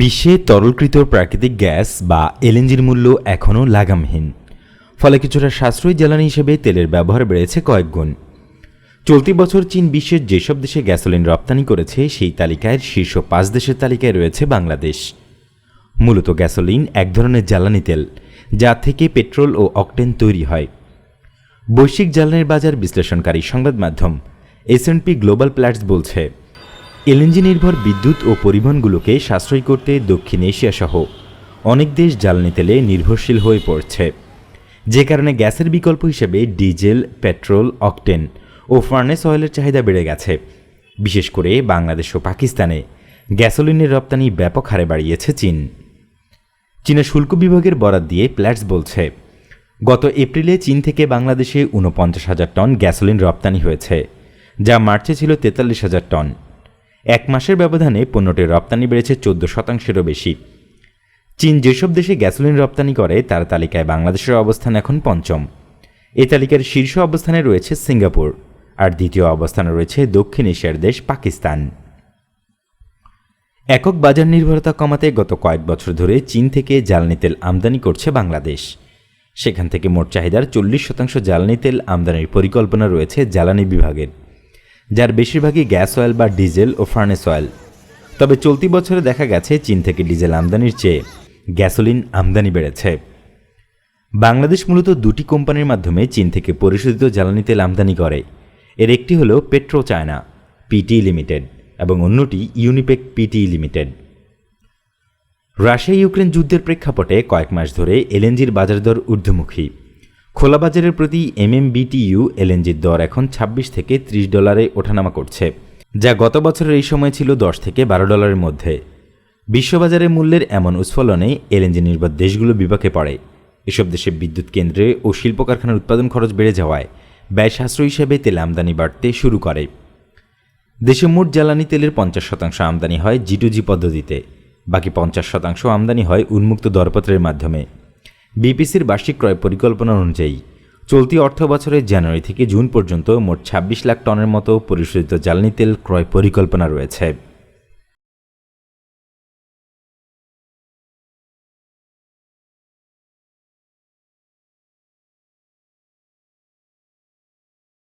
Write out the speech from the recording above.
বিশ্বে তরলকৃত প্রাকৃতিক গ্যাস বা এলএনজির মূল্য এখনও লাগামহীন। ফলে কিছুটা সাশ্রয়ী জ্বালানি হিসেবে তেলের ব্যবহার বেড়েছে কয়েক গুণ। চলতি বছর চীন বিশ্বের যেসব দেশে গ্যাসোলিন রপ্তানি করেছে, সেই তালিকায় শীর্ষ পাঁচ দেশের তালিকায় রয়েছে বাংলাদেশ। মূলত গ্যাসোলিন এক ধরনের জ্বালানি তেল, যা থেকে পেট্রোল ও অকটেন তৈরি হয়। বৈশ্বিক জ্বালানির বাজার বিশ্লেষণকারী সংবাদ মাধ্যম এসএনপি গ্লোবাল প্ল্যাটস বলছে এলএনজি নির্ভর বিদ্যুৎ ও পরিবহনগুলোকে সাশ্রয় করতে দক্ষিণ এশিয়া সহ অনেক দেশ জ্বালানি তেলে নির্ভরশীল হয়ে পড়ছে। যে কারণে গ্যাসের বিকল্প হিসেবে ডিজেল, পেট্রোল, অকটেন ও ফার্নেস অয়েলের চাহিদা বেড়ে গেছে। বিশেষ করে বাংলাদেশ ও পাকিস্তানে গ্যাসোলিনের রপ্তানি ব্যাপক হারে বাড়িয়েছে চীন। চীনের শুল্ক বিভাগের বরাত দিয়ে প্ল্যাটস বলছে, গত এপ্রিলে চীন থেকে বাংলাদেশে ঊনপঞ্চাশ হাজার টন গ্যাসোলিন রপ্তানি হয়েছে, যা মার্চে ছিল তেতাল্লিশ হাজার টন। এক মাসের ব্যবধানে পণ্যটির রপ্তানি বেড়েছে চোদ্দ শতাংশেরও বেশি। চীন যেসব দেশে গ্যাসোলিন রপ্তানি করে, তার তালিকায় বাংলাদেশের অবস্থান এখন পঞ্চম। এ তালিকার শীর্ষ অবস্থানে রয়েছে সিঙ্গাপুর, আর দ্বিতীয় অবস্থানে রয়েছে দক্ষিণ এশিয়ার দেশ পাকিস্তান। একক বাজার নির্ভরতা কমাতে গত কয়েক বছর ধরে চীন থেকে জ্বালানি তেল আমদানি করছে বাংলাদেশ। সেখান থেকে মোট চাহিদার চল্লিশ শতাংশ জ্বালানি তেল আমদানির পরিকল্পনা রয়েছে জ্বালানি বিভাগের। যার বেশিরভাগই গ্যাস অয়েল বা ডিজেল ও ফার্নেস অয়েল। তবে চলতি বছরে দেখা গেছে চীন থেকে ডিজেল আমদানির চেয়ে গ্যাসোলিন আমদানি বেড়েছে। বাংলাদেশ মূলত দুটি কোম্পানির মাধ্যমে চীন থেকে পরিশোধিত জ্বালানি তেল আমদানি করে। এর একটি হল পেট্রো চায়না, পিটি লিমিটেড, এবং অন্যটি Unipec PT limited. Russia Ukraine যুদ্ধের প্রেক্ষাপটে কয়েক মাস ধরে এলএনজির বাজার দর ঊর্ধ্বমুখী। খোলা বাজারের প্রতি এমএমবিটিইউ এলএনজির দর এখন ২৬ থেকে ৩০ ডলারে ওঠানামা করছে, যা গত বছরের এই সময় ছিল দশ থেকে বারো ডলারের মধ্যে। বিশ্ববাজারে মূল্যের এমন উৎফলনে এলএনজি নির্ভর দেশগুলো বিপাকে পড়ে। এসব দেশে বিদ্যুৎ কেন্দ্রে ও শিল্প কারখানার উৎপাদন খরচ বেড়ে যাওয়ায় ব্যয় সাশ্রয় হিসেবে তেল আমদানি বাড়তে শুরু করে। দেশে মোট জ্বালানি তেলের পঞ্চাশ শতাংশ আমদানি হয় জিটুজি পদ্ধতিতে, বাকি পঞ্চাশ শতাংশ আমদানি হয় উন্মুক্ত দরপত্রের মাধ্যমে। বিপিসির বার্ষিক ক্রয় পরিকল্পনা অনুযায়ী চলতি অর্থ বছরের জানুয়ারি থেকে জুন পর্যন্ত মোট ছাব্বিশ লাখ টনের মতো পরিশোধিত জ্বালানি তেল ক্রয় পরিকল্পনা রয়েছে।